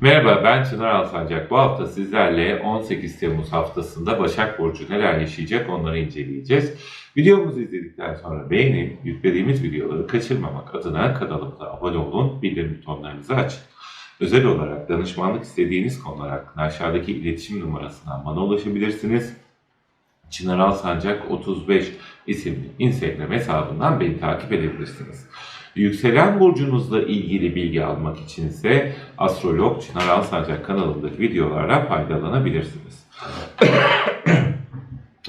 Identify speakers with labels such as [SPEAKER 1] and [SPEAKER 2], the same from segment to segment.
[SPEAKER 1] Merhaba ben Çınar Alsancak. Bu hafta sizlerle 18 Temmuz haftasında Başak Burcu neler yaşayacak onları inceleyeceğiz. Videomuzu izledikten sonra beğenip yüklediğimiz videoları kaçırmamak adına kanalımıza abone olun, bildirim butonlarınızı açın. Özel olarak danışmanlık istediğiniz konular hakkında aşağıdaki iletişim numarasından bana ulaşabilirsiniz. Çınar Alsancak 35 isimli Instagram hesabından beni takip edebilirsiniz. Yükselen burcunuzla ilgili bilgi almak için ise Astrolog Çınar Alsancak kanalındaki videolardan faydalanabilirsiniz.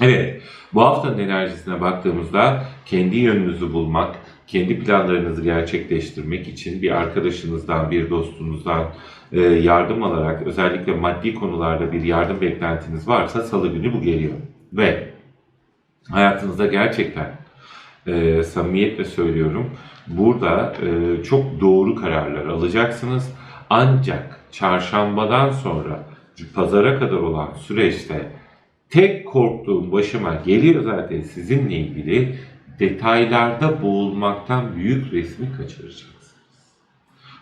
[SPEAKER 1] evet, bu haftanın enerjisine baktığımızda kendi yönünüzü bulmak, kendi planlarınızı gerçekleştirmek için bir arkadaşınızdan, bir dostunuzdan e, yardım alarak özellikle maddi konularda bir yardım beklentiniz varsa salı günü bu geliyor. Ve hayatınızda gerçekten e, samimiyetle söylüyorum burada e, çok doğru kararlar alacaksınız. Ancak çarşambadan sonra pazara kadar olan süreçte tek korktuğum başıma geliyor zaten sizinle ilgili detaylarda boğulmaktan büyük resmi kaçıracaksınız.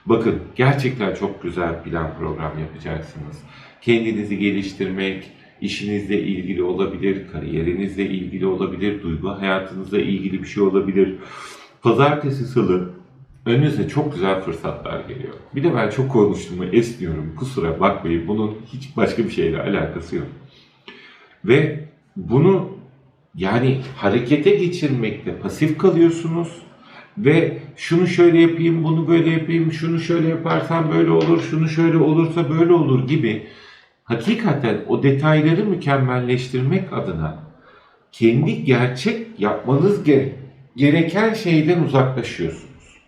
[SPEAKER 1] Bakın gerçekten çok güzel plan program yapacaksınız. Kendinizi geliştirmek, işinizle ilgili olabilir, kariyerinizle ilgili olabilir, duygu hayatınızla ilgili bir şey olabilir. Pazartesi, salı önünüze çok güzel fırsatlar geliyor. Bir de ben çok konuştuğumu esniyorum. Kusura bakmayın bunun hiç başka bir şeyle alakası yok. Ve bunu yani harekete geçirmekte pasif kalıyorsunuz ve şunu şöyle yapayım, bunu böyle yapayım, şunu şöyle yaparsam böyle olur, şunu şöyle olursa böyle olur gibi hakikaten o detayları mükemmelleştirmek adına kendi gerçek yapmanız gere- gereken şeyden uzaklaşıyorsunuz.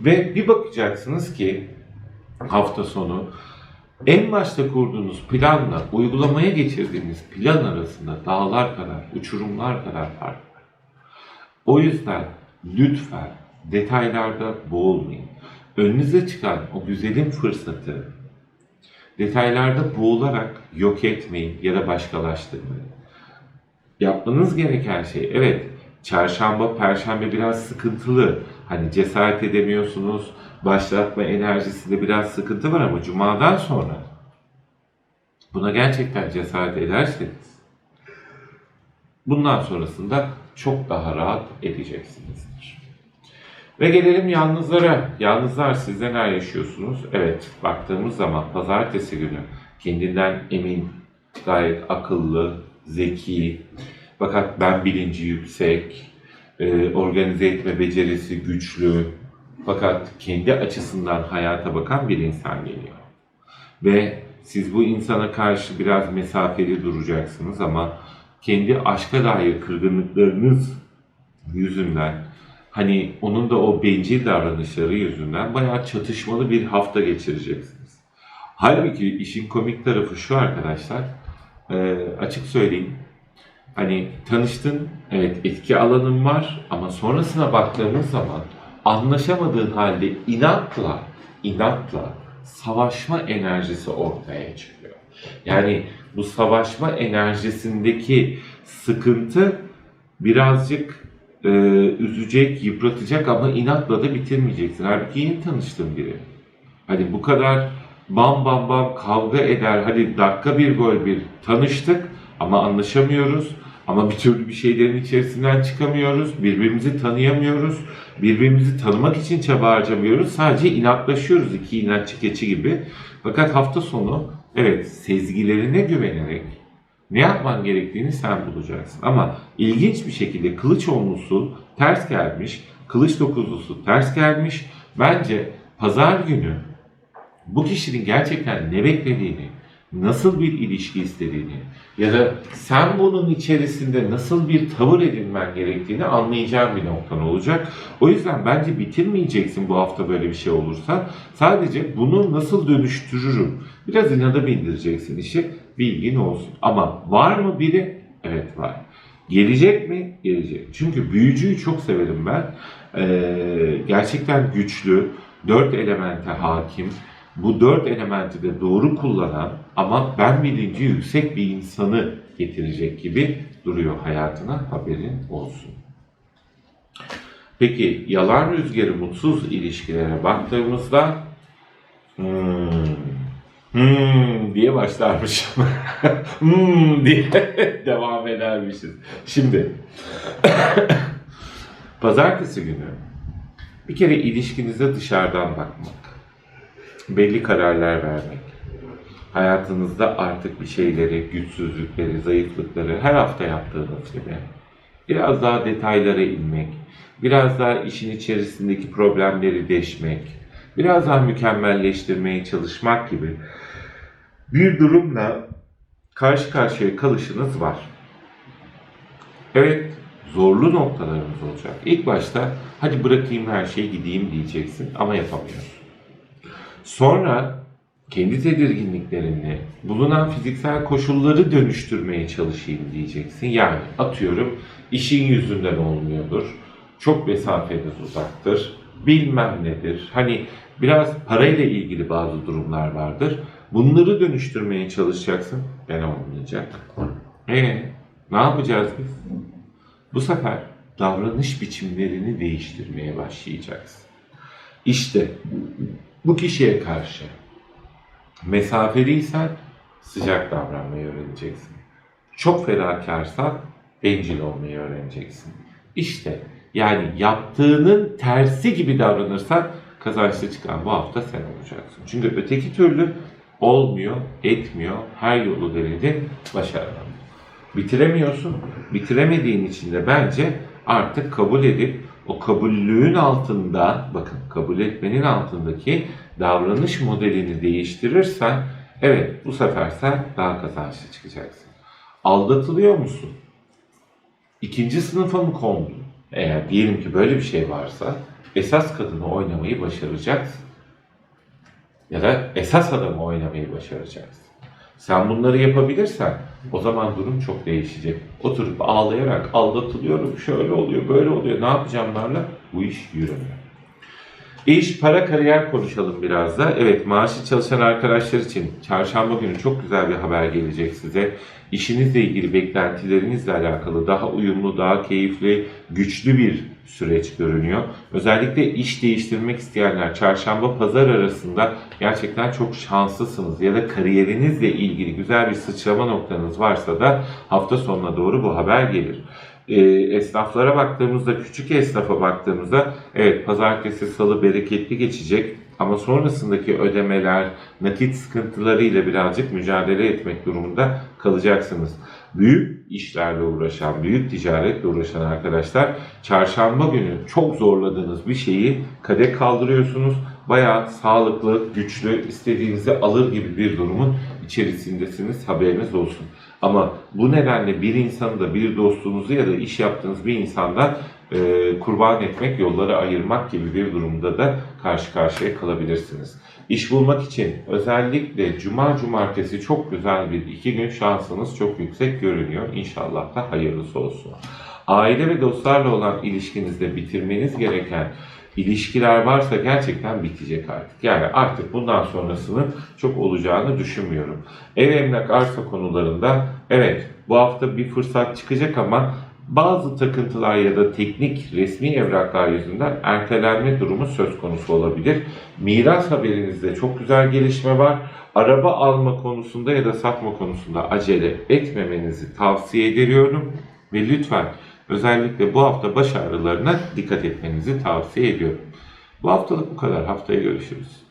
[SPEAKER 1] Ve bir bakacaksınız ki hafta sonu en başta kurduğunuz planla uygulamaya geçirdiğiniz plan arasında dağlar kadar, uçurumlar kadar fark var. O yüzden lütfen detaylarda boğulmayın. Önünüze çıkan o güzelim fırsatı detaylarda boğularak yok etmeyin ya da başkalaştırmayın. Yapmanız gereken şey evet çarşamba, perşembe biraz sıkıntılı. Hani cesaret edemiyorsunuz. Başlatma enerjisinde biraz sıkıntı var ama cumadan sonra buna gerçekten cesaret ederseniz bundan sonrasında çok daha rahat edeceksinizdir. Ve gelelim yalnızlara. Yalnızlar siz neler yaşıyorsunuz? Evet, baktığımız zaman pazartesi günü kendinden emin, gayet akıllı, zeki, fakat ben bilinci yüksek, e, organize etme becerisi güçlü, fakat kendi açısından hayata bakan bir insan geliyor. Ve siz bu insana karşı biraz mesafeli duracaksınız ama kendi aşka dair kırgınlıklarınız yüzünden hani onun da o bencil davranışları yüzünden bayağı çatışmalı bir hafta geçireceksiniz. Halbuki işin komik tarafı şu arkadaşlar, e, açık söyleyeyim, hani tanıştın, evet etki alanın var ama sonrasına baktığımız zaman anlaşamadığın halde inatla, inatla savaşma enerjisi ortaya çıkıyor. Yani bu savaşma enerjisindeki sıkıntı birazcık e, üzecek, yıpratacak ama inatla da bitirmeyeceksin. Halbuki yeni tanıştığın biri. Hani bu kadar bam bam bam kavga eder, hadi dakika bir gol bir tanıştık ama anlaşamıyoruz. Ama bir türlü bir şeylerin içerisinden çıkamıyoruz. Birbirimizi tanıyamıyoruz. Birbirimizi tanımak için çaba harcamıyoruz. Sadece inatlaşıyoruz iki inatçı keçi gibi. Fakat hafta sonu evet sezgilerine güvenerek ne yapman gerektiğini sen bulacaksın. Ama ilginç bir şekilde kılıç onlusu ters gelmiş, kılıç dokuzlusu ters gelmiş. Bence pazar günü bu kişinin gerçekten ne beklediğini, nasıl bir ilişki istediğini ya da sen bunun içerisinde nasıl bir tavır edinmen gerektiğini anlayacağın bir noktan olacak. O yüzden bence bitirmeyeceksin bu hafta böyle bir şey olursa. Sadece bunu nasıl dönüştürürüm? Biraz inada bindireceksin işi. Bilgin olsun. Ama var mı biri? Evet var. Gelecek mi? Gelecek. Çünkü büyücüyü çok severim ben. Ee, gerçekten güçlü, dört elemente hakim, bu dört elementi de doğru kullanan ama ben bilinci yüksek bir insanı getirecek gibi duruyor hayatına haberin olsun. Peki yalan rüzgarı mutsuz ilişkilere baktığımızda hmm, hmm diye başlarmış. hmm diye devam edermişiz. Şimdi pazartesi günü bir kere ilişkinize dışarıdan bakmak, belli kararlar vermek, hayatınızda artık bir şeyleri, güçsüzlükleri, zayıflıkları her hafta yaptığınız gibi biraz daha detaylara inmek, biraz daha işin içerisindeki problemleri deşmek, biraz daha mükemmelleştirmeye çalışmak gibi bir durumla karşı karşıya kalışınız var. Evet, zorlu noktalarımız olacak. İlk başta hadi bırakayım her şeyi gideyim diyeceksin ama yapamıyorsun. Sonra kendi tedirginliklerini, bulunan fiziksel koşulları dönüştürmeye çalışayım diyeceksin. Yani atıyorum işin yüzünden olmuyordur, çok mesafeniz uzaktır, bilmem nedir. Hani biraz parayla ilgili bazı durumlar vardır. Bunları dönüştürmeye çalışacaksın. Ben olmayacak. E ne yapacağız biz? Bu sefer davranış biçimlerini değiştirmeye başlayacaksın. İşte bu kişiye karşı mesafeliysen sıcak davranmayı öğreneceksin. Çok fedakarsan bencil olmayı öğreneceksin. İşte yani yaptığının tersi gibi davranırsan kazançlı çıkan bu hafta sen olacaksın. Çünkü öteki türlü olmuyor, etmiyor, her yolu denedin, başaramadın. Bitiremiyorsun. Bitiremediğin için de bence artık kabul edip o kabullüğün altında, bakın kabul etmenin altındaki davranış modelini değiştirirsen, evet bu sefer sen daha kazançlı çıkacaksın. Aldatılıyor musun? İkinci sınıfa mı kondun? Eğer diyelim ki böyle bir şey varsa, esas kadını oynamayı başaracaksın. Ya da esas adamı oynamayı başaracaksın. Sen bunları yapabilirsen o zaman durum çok değişecek. Oturup ağlayarak aldatılıyorum, şöyle oluyor, böyle oluyor, ne yapacağımlarla bu iş yürümüyor. İş, para, kariyer konuşalım biraz da. Evet, maaşlı çalışan arkadaşlar için çarşamba günü çok güzel bir haber gelecek size. İşinizle ilgili beklentilerinizle alakalı daha uyumlu, daha keyifli, güçlü bir süreç görünüyor. Özellikle iş değiştirmek isteyenler çarşamba pazar arasında gerçekten çok şanslısınız ya da kariyerinizle ilgili güzel bir sıçrama noktanız varsa da hafta sonuna doğru bu haber gelir e, esnaflara baktığımızda, küçük esnafa baktığımızda evet pazartesi, salı bereketli geçecek ama sonrasındaki ödemeler, nakit sıkıntılarıyla birazcık mücadele etmek durumunda kalacaksınız. Büyük işlerle uğraşan, büyük ticaretle uğraşan arkadaşlar çarşamba günü çok zorladığınız bir şeyi kade kaldırıyorsunuz. Bayağı sağlıklı, güçlü, istediğinizi alır gibi bir durumun içerisindesiniz. Haberiniz olsun. Ama bu nedenle bir insanı da bir dostunuzu ya da iş yaptığınız bir insanda e, kurban etmek, yolları ayırmak gibi bir durumda da karşı karşıya kalabilirsiniz. İş bulmak için özellikle cuma cumartesi çok güzel bir iki gün şansınız çok yüksek görünüyor. İnşallah da hayırlısı olsun. Aile ve dostlarla olan ilişkinizde bitirmeniz gereken ilişkiler varsa gerçekten bitecek artık. Yani artık bundan sonrasının çok olacağını düşünmüyorum. Ev emlak arsa konularında evet bu hafta bir fırsat çıkacak ama bazı takıntılar ya da teknik resmi evraklar yüzünden ertelenme durumu söz konusu olabilir. Miras haberinizde çok güzel gelişme var. Araba alma konusunda ya da satma konusunda acele etmemenizi tavsiye ediyorum. Ve lütfen özellikle bu hafta baş ağrılarına dikkat etmenizi tavsiye ediyorum. Bu haftalık bu kadar. Haftaya görüşürüz.